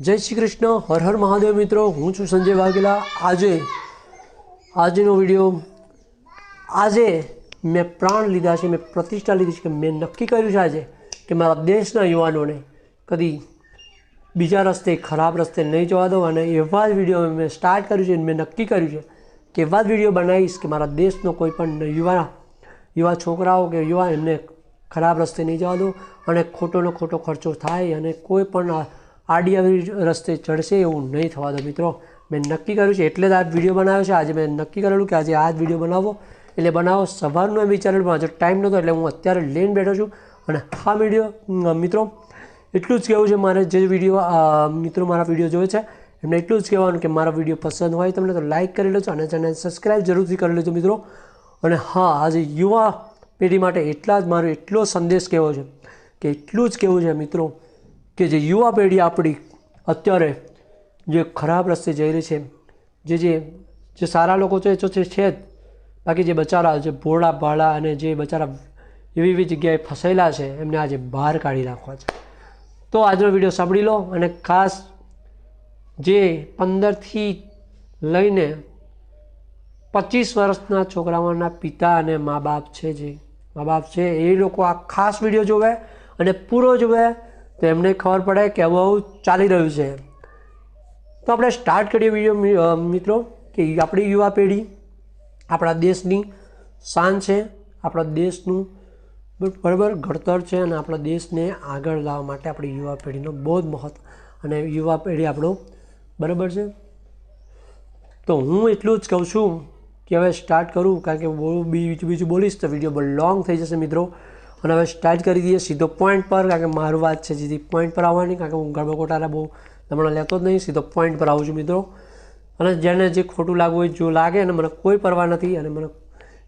જય શ્રી કૃષ્ણ. હર હર મહાદેવ મિત્રો. હું છું સંજય વાઘેલા. આજે, આજનો વીડિયો, આજે મેં પ્રાણ લીધા છે, મેં પ્રતિષ્ઠા લીધી છે કે મેં નક્કી કર્યું છે આજે કે મારા દેશના યુવાનોને કદી બીજા રસ્તે, ખરાબ રસ્તે નહીં જવા દો અને એવા જ વીડિયો મેં સ્ટાર્ટ કર્યું છે મેં નક્કી કર્યું છે કે એવા જ વીડિયો બનાવીશ કે મારા દેશનો કોઈ પણ યુવા યુવા છોકરાઓ કે યુવા એમને ખરાબ રસ્તે નહીં જવા દો અને ખોટોનો ખોટો ખર્ચો થાય અને કોઈ પણ આડી રસ્તે ચડશે એવું નહીં થવા દો મિત્રો. મેં નક્કી કર્યું છે, એટલે જ આ વીડિયો બનાવ્યો છે. આજે મેં નક્કી કરેલું કે આજે આ જ વીડિયો બનાવો. એટલે બનાવો, સવારનું એમ વિચારેલું, પણ આજે ટાઈમ નહોતો, એટલે હું અત્યારે લઈને બેઠો છું. અને આ વીડિયો મિત્રો, એટલું જ કહેવું છે, મારે જે વીડિયો મિત્રો મારા વીડિયો જોવે છે, એમને એટલું જ કહેવાનું કે મારા વીડિયો પસંદ હોય તમને તો લાઇક કરી લેજો અને ચેનલ સબસ્ક્રાઈબ જરૂરથી કરી લેજો મિત્રો. અને હા, આજે યુવા પેઢી માટે એટલા જ મારો એટલો સંદેશ કહેવો છે કે એટલું જ કહેવું છે મિત્રો. કે જે યુવા પેઢી આપણી અત્યારે જે ખરાબ રસ્તે જઈ રહી છે, જે જે જે સારા લોકો છે, તો છે જ. બાકી જે બચારા, જે ભોળા ભાળા અને જે બચારા એવી એવી જગ્યાએ ફસાયેલા છે, એમને આજે બહાર કાઢી નાખવા છે. તો આજનો વીડિયો સાંભળી લો અને ખાસ જે પંદરથી લઈને પચીસ વર્ષના છોકરાઓના પિતા અને મા બાપ છે જે, મા બાપ છે, એ લોકો આ ખાસ વીડિયો જોવે અને પૂરો જોવે તો એમને ખબર પડે કે આવું ચાલી રહ્યું છે. તો આપણે સ્ટાર્ટ કરીએ વીડિયો મિત્રો, કે આપણી યુવા પેઢી, આપણા દેશની શાન છે, આપણા દેશનું બરાબર ઘડતર છે અને આપણા દેશને આગળ લાવવા માટે આપણી યુવા પેઢીનો બહુ જ મહત્વ અને યુવા પેઢી આપણો બરાબર છે. તો હું એટલું જ કહું છું કે હવે સ્ટાર્ટ કરું કારણ કે બહુ બીજું બીજું બોલીશ તો વીડિયો બહુ લોંગ થઈ જશે મિત્રો. અને હવે સ્ટાર્ટ કરી દઈએ સીધો પોઈન્ટ પર, કારણ કે મારું વાત છે સીધી પોઈન્ટ પર આવવાની, કારણ કે હું ગરબા બહુ હમણાં લેતો જ નહીં, સીધો પોઈન્ટ પર આવું છું મિત્રો. અને જેને જે ખોટું લાગવું હોય, જો લાગે અને મને કોઈ પરવા નથી, અને મને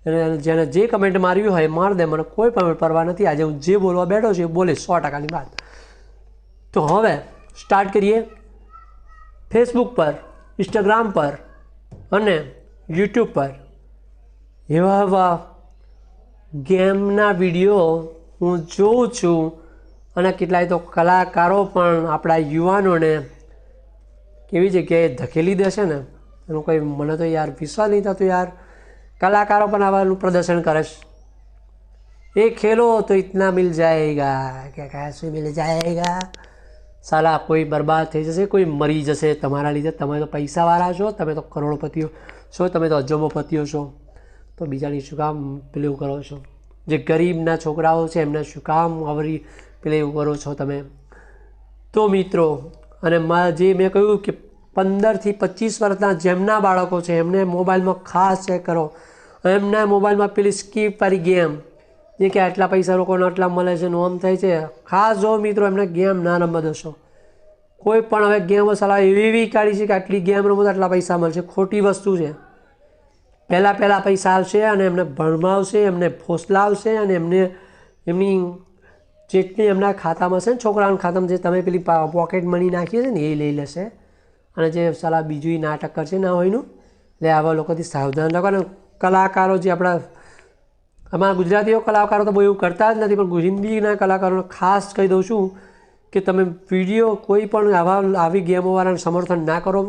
અને જેને જે કમેન્ટ મારવી હોય માર દે, મને કોઈ પણ પરવા નથી. આજે હું જે બોલવા બેઠો છું એ બોલે સો ટકાની વાત. તો હવે સ્ટાર્ટ કરીએ ફેસબુક પર ઇન્સ્ટાગ્રામ પર અને યુટ્યુબ પર. એવા એવા ગેમના વીડિયો હું જોઉં છું અને કેટલાય તો કલાકારો પણ આપણા યુવાનોને કેવી જગ્યાએ ધકેલી દેશે ને, એનું કંઈ મને તો યાર વિશ્વાસ નહીં થતો યાર. કલાકારો પણ આવાનું પ્રદર્શન કરે છે. એ ખેલો તો ઇતના મિલ જાયગા, કે કૈસે મિલ જાયગા. સાલા, કોઈ બરબાદ થઈ જશે, કોઈ મરી જશે. તમારા લીધે તમે તો પૈસાવાળા છો, તમે તો કરોડપતિઓ છો, તમે તો અજબોપતિઓ છો. તો બીજાની શું કામ પેલું કરો છો? જે ગરીબના છોકરાઓ છે, એમને શું કામ આવરી પેલું કરો છો તમે? તો મિત્રો, અને જે મેં કહ્યું કે પંદરથી પચીસ વર્ષના જેમના બાળકો છે, એમને મોબાઈલમાં ખાસ ચેક કરો. એમના મોબાઈલમાં પેલી સ્કીપ વાળી ગેમ જે કે આટલા પૈસા લોકોને આટલા મળે છે નોમ થાય છે. ખાસ જો મિત્રો, એમને ગેમ ના રમવા દેશો કોઈ પણ હવે ગેમો સલાહ એવી એવી કાઢી છે કે આટલી ગેમ રમો તો આટલા પૈસા મળશે ખોટી વસ્તુ છે. પહેલાં પહેલાં પૈસા આવશે અને એમને ભણવાવશે એમને ફોસલાવશે અને એમને એમની જેટલી એમના ખાતામાં છે ને છોકરાઓના ખાતામાં જે તમે પેલી પોકેટ મની નાખીએ છે ને એ લઈ લેશે. અને જે સાલા બીજું નાટક કરશે, ના હોયનું એટલે આવા લોકોથી સાવધાન રાખો અને કલાકારો જે આપણા અમારા ગુજરાતીઓ કલાકારો તો બહુ એવું કરતા જ નથી, પણ હિન્દીના કલાકારોને ખાસ કહી દઉં છું કે તમે વીડિયો કોઈ પણ આવા આવી ગેમોવાળાને સમર્થન ના કરો.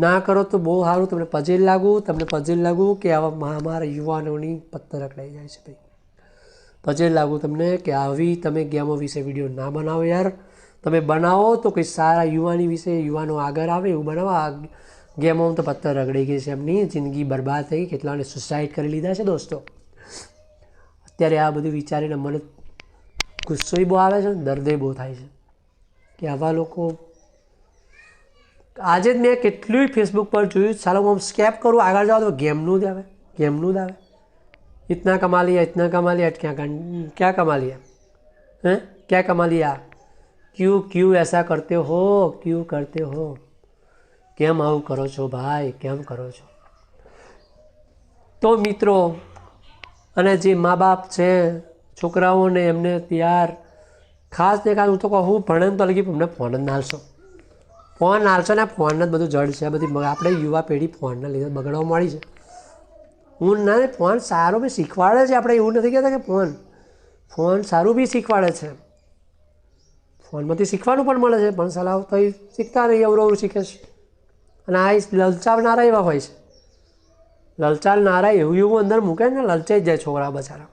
ના કરો તો બહુ સારું. તમને પજેલ લાગુ, તમને પજેલ લાગુ કે આવા મહામારા યુવાનોની પત્તર લઈ જાય છે ભાઈ. પજેલ લાગવું તમને કે આવી તમે ગેમો વિશે વીડિયો ના બનાવો યાર. તમે બનાવો તો કંઈ સારા યુવાની વિશે યુવાનો આગળ આવે એવું બનાવો. આ ગેમોમાં તો પત્તર રગડી ગઈ છે એમની. જિંદગી બરબાદ થઈ ગઈ. કેટલાને સુસાઇડ કરી લીધા છે દોસ્તો. અત્યારે આ બધું વિચારીને મને ગુસ્સોય બહુ આવે છે ને, દર્દે બહુ થાય છે. કે આવા લોકો આજે જ મેં કેટલી ફેસબુક પર જોયું ચાલો હું સ્કેપ કરું. આગળ જાઉં તો ગેમનું જ આવે. ગેમનું જ આવે. ઇતના કમા લિયા ઇતના કમા લિયા ક્યાં ક્યાં કમા લિયા હે? ક્યાં કમા લિયા ક્યુ ક્યુ એસા કરતે હો? ક્યુ કરતે હો? કેમ આવું કરો છો ભાઈ? કેમ કરો છો? તો મિત્રો, અને જે મા બાપ છે, છોકરાઓને એમને ત્યાર, ખાસ ને ખાસ હું તો કહું ભણે તો લગી અમને ફોન જ નાલશો ફોન હાલશો ને ફોન જ બધું જડ છે આ બધી બ- આપણે યુવા પેઢી ફોનના લીધે બગડવા મળી છે હું ના ફોન સારો બી શીખવાડે છે આપણે એવું નથી કહેતા કે ફોન ફોન સારું બી શીખવાડે છે ફોનમાંથી શીખવાનું પણ મળે છે પણ સલાહ તો એ શીખતા નહીં અવરું અવરું શીખે છે અને આ એ લલચાવનારા એવા હોય છે લલચાવનારા એવું એવું અંદર મૂકે ને લલચાઈ જ જાય છોકરા બચારા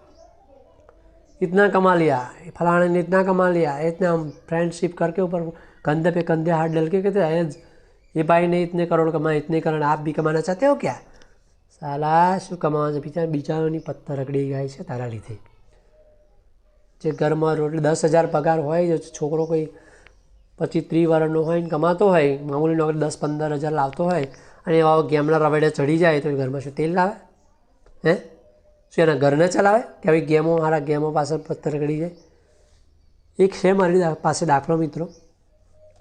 इतना कमा लिया फलाने ने इतना कमा लिया इतना हम फ्रेंडशिप करके ऊपर कंधे पे कंधे हाथ डल के कहते हैं ये भाई ने इतने करोड़ कमाए इतने करोड़ आप भी कमाना चाहते हो क्या સાલા શું કમાવા છે બીજા બીજાની પથ્થર રગડી જાય છે તારા લીધે જે ઘરમાં રોટલી દસ હજાર પગાર હોય જે છોકરો કોઈ પચીસ ત્રીસ વર્ષનો હોય ને કમાતો હોય મામૂલી નોકરી દસ પંદર હજાર લાવતો હોય અને એવા ગેમના રવેડે ચડી જાય તો એ ઘરમાં શું તેલ લાવે હે શું એના ઘરને ચલાવે કે આવી ગેમો મારા ગેમો પાછળ પથ્થર રગડી જાય એક છે મારી દા- પાસે દાખલો મિત્રો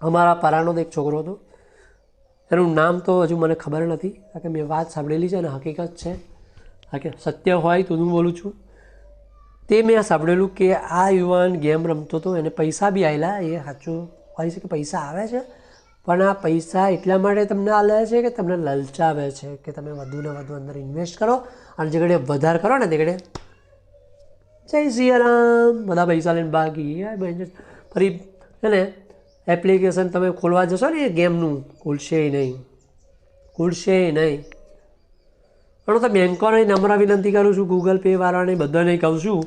અમારા પરાનો જ એક છોકરો હતો. એનું નામ તો હજુ મને ખબર નથી, કારણ કે મેં વાત સાંભળેલી છે અને હકીકત છે. કે સત્ય હોય તો હું બોલું છું. તે મેં સાંભળેલું કે આ યુવાન ગેમ રમતો હતો, એને પૈસા બી આવેલા એ સાચું હોય છે કે પૈસા આવે છે? પણ આ પૈસા એટલા માટે તમને આલે છે કે તમને લલચાવે છે કે તમે વધુ ને વધુ અંદર ઇન્વેસ્ટ કરો અને જે ઘડે વધારે કરો ને તે ઘડે જય સિયારામ. બધા પૈસા લઈને બાકી ફરી છે ને? એપ્લિકેશન તમે ખોલવા જશો ને, એ ગેમનું, ખુલશે નહીં. ખુલશે નહીં. પણ હું તો બેંકોને નમ્ર વિનંતી કરું છું ગૂગલ પે વાળાને બધાને કહું છું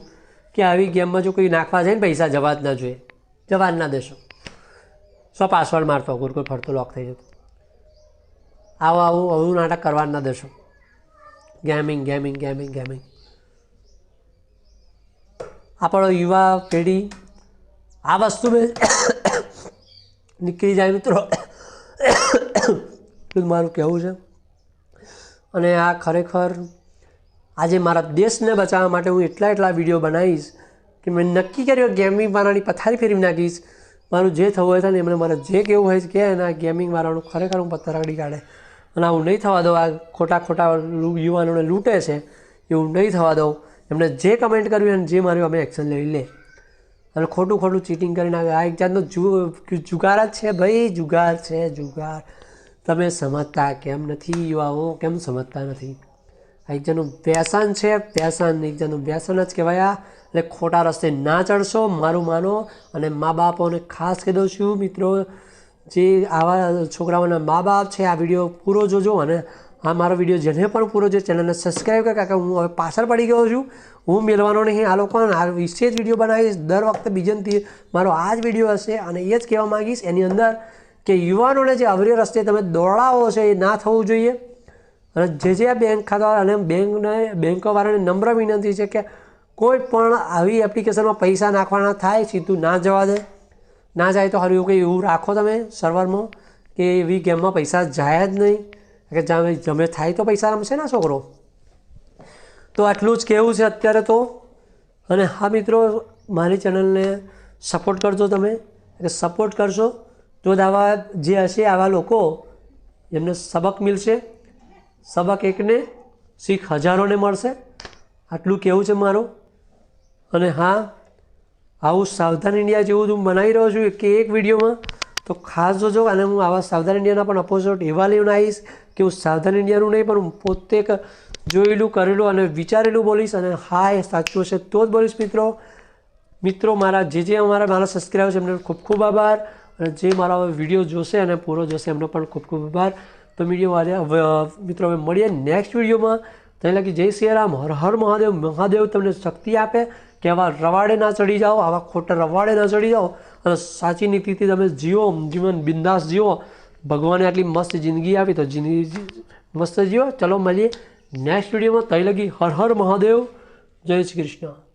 કે આવી ગેમમાં જો કોઈ નાખવા જાય ને, પૈસા જવા જ ના જોઈએ. જવા જ ના દેશો. સો પાસવર્ડ મારતો ગુરકુલ ફરતો લોક થઈ જતો. આવો, આવું આવું નાટક કરવા જ ના દેશો. ગેમિંગ ગેમિંગ ગેમિંગ ગેમિંગ આપણો યુવા પેઢી આ વસ્તુ મેં નીકળી જાય મિત્રો. મારું કહેવું છે. અને આ ખરેખર આજે મારા દેશને બચાવવા માટે હું એટલા એટલા વીડિયો બનાવીશ કે મેં નક્કી કર્યો ગેમિંગ વાળાની પથારી ફેરવી નાખીશ. મારું જે થવું હોય ને એમને મારે જે કેવું હોય કે એના ગેમિંગ વાળાનું ખરેખર હું પથ્થર રગડી કાઢે. અને આવું નહીં થવા દઉં. આ ખોટા ખોટા યુવાનોને લૂંટે છે. એવું નહીં થવા દઉં. એમને જે કમેન્ટ કર્યું અને જે મારું અમે એક્શન લઈ લે. અને ખોટું ખોટું ચીટિંગ કરી નાખે આ એક જાતનો જુ, જુગાર જ છે ભાઈ, જુગાર છે, જુગાર. તમે સમજતા કેમ નથી યુવાઓ? કેમ સમજતા નથી? આ એક જાતનું વ્યસન છે, વ્યસન. એક જાતનું વ્યસન જ કહેવાય એટલે ખોટા રસ્તે ના ચડશો, મારું માનો. અને મા બાપોને ખાસ કહી દઉં છું, મિત્રો, જે આવા છોકરાઓના મા બાપ છે, આ વીડિયો પૂરો જોજો અને આ મારો વીડિયો જેને પણ પૂરો છે, ચેનલને સબસ્ક્રાઈબ કર, કારણ કે હું હવે પાછળ પડી ગયો છું. હું મેળવાનો નહીં, આ લોકોને આ વિશે જ વીડિયો બનાવીશ. દર વખતે બીજનથી મારો આ જ વીડિયો હશે અને એ જ કહેવા માગીશ એની અંદર કે યુવાનોને જે અવરી રસ્તે તમે દોડાવો છો એ ના થવું જોઈએ. અને જે જે આ બેંક ખાતા અને બેંકને બેંકોવાળાને નમ્ર વિનંતી છે કે કોઈ પણ આવી એપ્લિકેશનમાં પૈસા નાખવાના થાય, સીધું ના જવા દે. ના જાય તો સારું એવું કંઈ એવું રાખો તમે સર્વરમાં કે એવી ગેમમાં પૈસા જાય જ નહીં. કે જામે જમે થાય તો પૈસા રમશે ને છોકરો. તો આટલું જ કહેવું છે અત્યારે તો. અને હા મિત્રો, મારી ચેનલને સપોર્ટ કરજો તમે. એટલે સપોર્ટ કરશો તો જ આવા જે હશે આવા લોકો એમને સબક મિલશે. સબક એકને શીખ હજારોને મળશે. આટલું કહેવું છે મારું. અને હા, આવું સાવધાન ઇન્ડિયા જેવું હું બનાવી રહ્યો છું કે એક વિડીયોમાં. તો ખાસ જોજો અને હું આવા સાવધાન ઇન્ડિયાના પણ અપોઝિટ એવા લઈને આવીશ કે હું સાવધાન ઇન્ડિયાનું નહીં પણ હું પોતે જોયેલું કરેલું અને વિચારેલું બોલીશ અને હા એ સાચું હશે તો જ બોલીશ મિત્રો. મિત્રો મારા જે જે અમારા મારા સબસ્ક્રાઈબર છે એમને ખૂબ ખૂબ આભાર. અને જે મારા વીડિયો જોશે અને પૂરો જોશે એમનો પણ ખૂબ ખૂબ આભાર. તો આજે હવે, મિત્રો હવે મળીએ નેક્સ્ટ વિડીયોમાં ત્યાં લગી જય શ્રી રામ. હર હર મહાદેવ. મહાદેવ તમને શક્તિ આપે. કે આવા રવાડે ના ચડી જાઓ, આવા ખોટા રવાડે ના ચડી જાઓ અને સાચી નીતિથી તમે જીવો, જીવન બિંદાસ જીવો. ભગવાને આટલી મસ્ત જિંદગી આપી તો જિંદગી મસ્ત જીવો. ચલો મળીએ નેક્સ્ટ વિડીયોમાં. તઈ લગી હર હર મહાદેવ. જય શ્રી કૃષ્ણ.